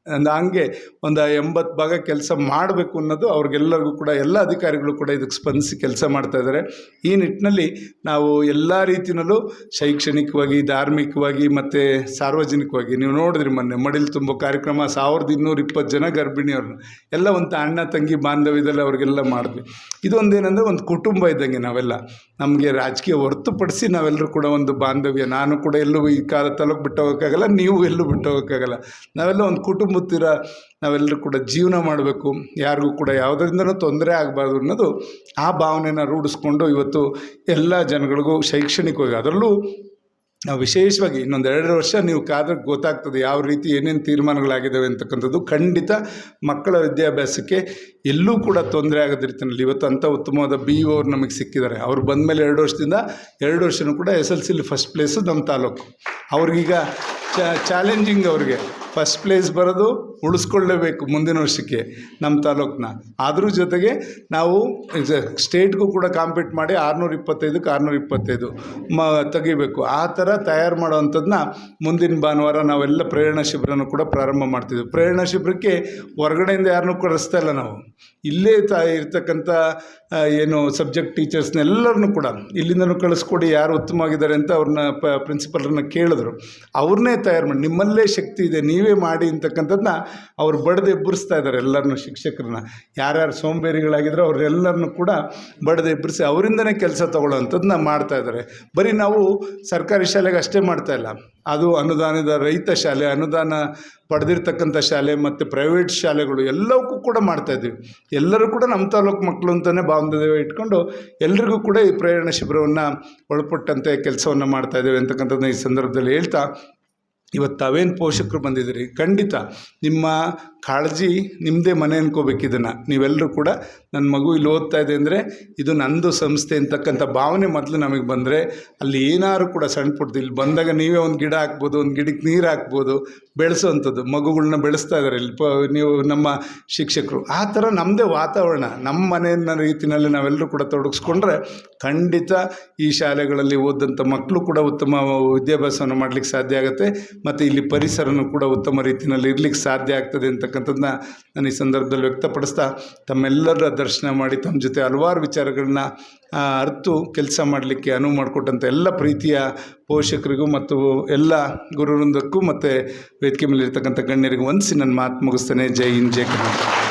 ಹಂಗೆ ಒಂದು ಎಂಬತ್ತು ಭಾಗ ಕೆಲಸ ಮಾಡಬೇಕು ಅನ್ನೋದು ಅವ್ರಿಗೆಲ್ಲರಿಗೂ ಕೂಡ, ಎಲ್ಲ ಅಧಿಕಾರಿಗಳು ಕೂಡ ಇದಕ್ಕೆ ಸ್ಪಂದಿಸಿ ಕೆಲಸ ಮಾಡ್ತಾ ಇದ್ದಾರೆ ಈ ನಿಟ್ಟಿನಲ್ಲಿ ನಾವು ಎಲ್ಲ ರೀತಿಯಲ್ಲೂ ಶೈಕ್ಷಣಿಕವಾಗಿ, ಧಾರ್ಮಿಕವಾಗಿ ಮತ್ತು ಸಾರ್ವಜನಿಕವಾಗಿ, ನೀವು ನೋಡಿದ್ರಿ ಮೊನ್ನೆ ಮಡಿಲು ತುಂಬೋ ಕಾರ್ಯಕ್ರಮ, ಸಾವಿರದ ಇನ್ನೂರ ಇಪ್ಪತ್ತು ಜನ ಗರ್ಭಿಣಿಯವ್ರನ್ನ, ಎಲ್ಲ ಒಂದು ಅಣ್ಣ ತಂಗಿ ಬಾಂಧವ್ಯದಲ್ಲಿ ಅವ್ರಿಗೆಲ್ಲ ಮಾಡಿದ್ವಿ. ಇದೊಂದು ಏನಂದರೆ ಒಂದು ಕುಟುಂಬ ಇದ್ದಂಗೆ ನಾವೆಲ್ಲ. ನಮಗೆ ರಾಜಕೀಯ ಹೊರತುಪಡಿಸಿ ನಾವೆಲ್ಲರೂ ಕೂಡ ಒಂದು ಬಾಂಧವ್ಯ. ನಾನು ಕೂಡ ಎಲ್ಲೂ ಈ ಕಾಲ ತಲುಪು ಬಿಟ್ಟು ಹೋಗೋಕ್ಕಾಗಲ್ಲ ನೀವು ಎಲ್ಲೂ ಬಿಟ್ಟು ಹೋಗೋಕ್ಕಾಗಲ್ಲ ನಾವೆಲ್ಲ ಒಂದು ಕುಟುಂಬದ ಥರ ನಾವೆಲ್ಲರೂ ಕೂಡ ಜೀವನ ಮಾಡಬೇಕು. ಯಾರಿಗೂ ಕೂಡ ಯಾವುದರಿಂದನೂ ತೊಂದರೆ ಆಗಬಾರ್ದು ಅನ್ನೋದು ಆ ಭಾವನೆನ ರೂಢಿಸ್ಕೊಂಡು ಇವತ್ತು ಎಲ್ಲ ಜನಗಳಿಗೂ ಶೈಕ್ಷಣಿಕವಾಗಿ ಅದರಲ್ಲೂ ನಾವು ವಿಶೇಷವಾಗಿ ಇನ್ನೊಂದು ಎರಡು ವರ್ಷ ನೀವು ಕಾದ್ರೆ ಗೊತ್ತಾಗ್ತದೆ ಯಾವ ರೀತಿ ಏನೇನು ತೀರ್ಮಾನಗಳಾಗಿದ್ದಾವೆ ಅಂತಕ್ಕಂಥದ್ದು. ಖಂಡಿತ ಮಕ್ಕಳ ವಿದ್ಯಾಭ್ಯಾಸಕ್ಕೆ ಎಲ್ಲೂ ಕೂಡ ತೊಂದರೆ ಆಗದ ಇವತ್ತು ಅಂಥ ಉತ್ತಮವಾದ ಬಿ ಇ ಅವ್ರು ನಮಗೆ ಸಿಕ್ಕಿದ್ದಾರೆ. ಅವ್ರು ಬಂದಮೇಲೆ ಎರಡು ವರ್ಷದಿಂದ ಎರಡು ವರ್ಷನೂ ಕೂಡ S L C first place ನಮ್ಮ ತಾಲೂಕು. ಅವ್ರಿಗೀಗ ಚಾಲೆಂಜಿಂಗ್ ಅವ್ರಿಗೆ. ಫಸ್ಟ್ ಪ್ಲೇಸ್ ಬರೋದು ಉಳಿಸ್ಕೊಳ್ಳೇಬೇಕು ಮುಂದಿನ ವರ್ಷಕ್ಕೆ ನಮ್ಮ ತಾಲೂಕನ್ನ ಅದ್ರ ಜೊತೆಗೆ ನಾವು ಸ್ಟೇಟ್ಗೂ ಕೂಡ ಕಾಂಪೀಟ್ ಮಾಡಿ ಆರುನೂರ ಇಪ್ಪತ್ತೈದಕ್ಕೆ ಆರುನೂರ ಇಪ್ಪತ್ತೈದು ಮ, ತೆಗಿಬೇಕು. ಆ ಥರ ತಯಾರು ಮಾಡೋವಂಥದ್ದನ್ನ ಮುಂದಿನ ಭಾನುವಾರ ನಾವೆಲ್ಲ ಪ್ರೇರಣಾ ಶಿಬಿರನೂ ಕೂಡ ಪ್ರಾರಂಭ ಮಾಡ್ತಿದ್ವಿ. ಪ್ರೇರಣಾ ಶಿಬಿರಕ್ಕೆ ಹೊರಗಡೆಯಿಂದ ಯಾರನ್ನೂ ಕಳಿಸ್ತಾ ಇಲ್ಲ ನಾವು. ಇಲ್ಲೇ ತ, ಇರ್ತಕ್ಕಂಥ ಏನು ಸಬ್ಜೆಕ್ಟ್ ಟೀಚರ್ಸ್ನೆಲ್ಲರನ್ನೂ ಕೂಡ ಇಲ್ಲಿಂದನೂ ಕಳಿಸ್ಕೊಡಿ, ಯಾರು ಉತ್ತಮವಾಗಿದ್ದಾರೆ ಅಂತ ಅವ್ರನ್ನ ಪ ಪ್ರಿನ್ಸಿಪಲ್ರನ್ನ ಕೇಳಿದ್ರು. ಅವ್ರನ್ನೇ ತಯಾರು ಮಾಡಿ, ನಿಮ್ಮಲ್ಲೇ ಶಕ್ತಿ ಇದೆ, ನೀವೇ ಮಾಡಿ ಅಂತಕ್ಕಂಥದ್ದನ್ನ ಅವ್ರು ಬಡ್ದು ಎಬ್ಬರಿಸ್ತಾ ಇದ್ದಾರೆ ಎಲ್ಲರನ್ನು ಶಿಕ್ಷಕರನ್ನ. ಯಾರ್ಯಾರು ಸೋಂಬೇರಿಗಳಾಗಿದ್ರೋ ಅವರೆಲ್ಲರನ್ನು ಕೂಡ ಬಡ್ದು ಎಬ್ಬರಿಸಿ ಅವರಿಂದನೇ ಕೆಲಸ ತೊಗೊಳ್ಳೋವಂಥದ್ದನ್ನ ಮಾಡ್ತಾ ಇದ್ದಾರೆ. ಬರೀ ನಾವು ಸರ್ಕಾರಿ ಶಾಲೆಗೆ ಅಷ್ಟೇ ಮಾಡ್ತಾ ಇಲ್ಲ. ಅದು ಅನುದಾನದ ರೈತ ಶಾಲೆ, ಅನುದಾನ ಪಡೆದಿರ್ತಕ್ಕಂಥ ಶಾಲೆ ಮತ್ತು ಪ್ರೈವೇಟ್ ಶಾಲೆಗಳು ಎಲ್ಲವಕ್ಕೂ ಕೂಡ ಮಾಡ್ತಾ ಇದ್ದೀವಿ ಎಲ್ಲರೂ ಕೂಡ ನಮ್ಮ ತಾಲೂಕು ಮಕ್ಕಳು ಅಂತಲೇ ಬಾಂಧವ್ಯ ಇಟ್ಕೊಂಡು ಎಲ್ರಿಗೂ ಕೂಡ ಈ ಪ್ರೇರಣಾ ಶಿಬಿರವನ್ನು ಒಳಪಟ್ಟಂತೆ ಕೆಲಸವನ್ನು ಮಾಡ್ತಾ ಇದ್ದೇವೆ ಅಂತಕ್ಕಂಥದ್ದನ್ನ ಈ ಸಂದರ್ಭದಲ್ಲಿ ಹೇಳ್ತಾ ಇವತ್ತು ತಾವೇನು ಪೋಷಕರು ಬಂದಿದ್ದೀರಿ? ಖಂಡಿತ ನಿಮ್ಮ ಕಾಳಜಿ ನಿಮ್ಮದೇ ಮನೆ ಅನ್ಕೋಬೇಕು ಇದನ್ನು. ನೀವೆಲ್ಲರೂ ಕೂಡ ನನ್ನ ಮಗು ಇಲ್ಲಿ ಓದ್ತಾ ಇದೆ ಅಂದರೆ ಇದು ನಂದು ಸಂಸ್ಥೆ ಅಂತಕ್ಕಂಥ ಭಾವನೆ ಮೊದಲು ನಮಗೆ ಬಂದರೆ ಅಲ್ಲಿ ಏನಾದ್ರು ಕೂಡ ಸಣ್ಣ ಪುಟ್ಟದು ಇಲ್ಲಿ ಬಂದಾಗ ನೀವೇ ಒಂದು ಗಿಡ ಹಾಕ್ಬೋದು, ಒಂದು ಗಿಡಕ್ಕೆ ನೀರು ಹಾಕ್ಬೋದು ಬೆಳೆಸೋವಂಥದ್ದು ಮಗುಗಳನ್ನ ಬೆಳೆಸ್ತಾ ಇದ್ದಾರೆ ಇಲ್ಲಿ. ಪ, ನೀವು ನಮ್ಮ ಶಿಕ್ಷಕರು. ಆ ಥರ ನಮ್ಮದೇ ವಾತಾವರಣ. ನಮ್ಮ ಮನೆಯನ್ನ ರೀತಿಯಲ್ಲಿ ನಾವೆಲ್ಲರೂ ಕೂಡ ತೊಡಗಿಸ್ಕೊಂಡ್ರೆ ಖಂಡಿತ ಈ ಶಾಲೆಗಳಲ್ಲಿ ಓದಂಥ ಮಕ್ಕಳು ಕೂಡ ಉತ್ತಮ ವಿದ್ಯಾಭ್ಯಾಸವನ್ನು ಮಾಡಲಿಕ್ಕೆ ಸಾಧ್ಯ ಆಗುತ್ತೆ. ಮತ್ತು ಇಲ್ಲಿ ಪರಿಸರನೂ ಕೂಡ ಉತ್ತಮ ರೀತಿಯಲ್ಲಿ ಇರಲಿಕ್ಕೆ ಸಾಧ್ಯ ಆಗ್ತದೆ ಅಂತಕ್ಕಂಥದ್ದನ್ನ ನಾನು ಈ ಸಂದರ್ಭದಲ್ಲಿ ವ್ಯಕ್ತಪಡಿಸ್ತಾ ತಮ್ಮೆಲ್ಲರ ದರ್ಶನ ಮಾಡಿ ತಮ್ಮ ಜೊತೆ ಹಲವಾರು ವಿಚಾರಗಳನ್ನ ಅರಿತು ಕೆಲಸ ಮಾಡಲಿಕ್ಕೆ ಅನುವು ಮಾಡಿಕೊಟ್ಟಂಥ ಎಲ್ಲ ಪ್ರೀತಿಯ ಪೋಷಕರಿಗೂ ಮತ್ತು ಎಲ್ಲ ಗುರುವೃಂದಕ್ಕೂ ಮತ್ತು ವೇದಿಕೆ ಮೇಲೆ ಇರ್ತಕ್ಕಂಥ ಗಣ್ಯರಿಗೂ ವಂದಿಸಿ ನನ್ನ ಮಾತು ಮುಗಿಸ್ತೇನೆ. ಜೈ ಹಿಂದ್, ಜೈ ಕರ್ನಾಟಕ.